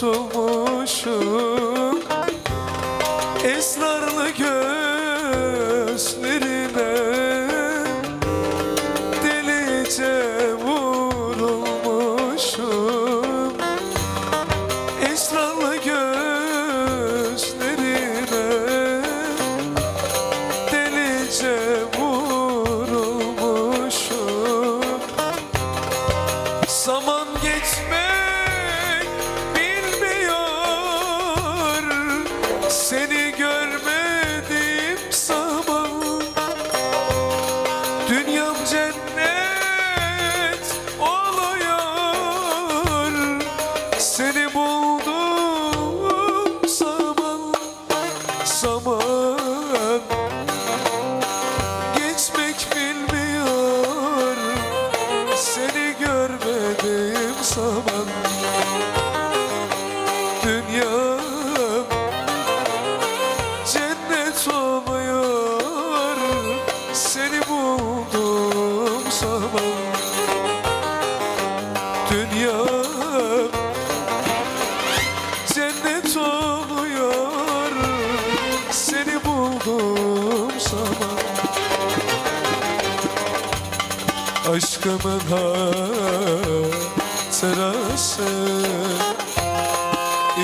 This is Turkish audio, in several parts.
tutulmuşum Esrarlı Zaman geçmek bilmiyor Seni görmedim zaman. Dünya cennet oluyor Seni buldum zaman. Dünya cennet oluyor Aşkımın hatırası.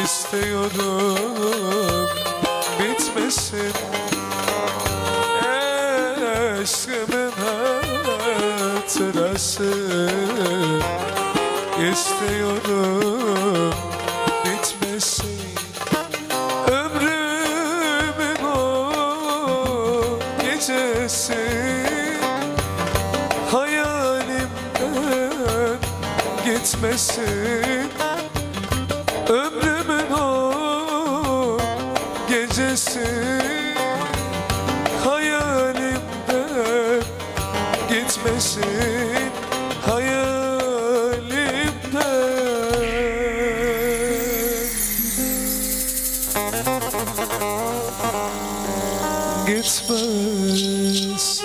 İstiyorum bitmesin Aşkımın hatırası. İstiyorum bitmesin Ömrümün o gecesi gitmesin. Ömrümün o gecesi hayalimden gitmesin hayalimden gitmesin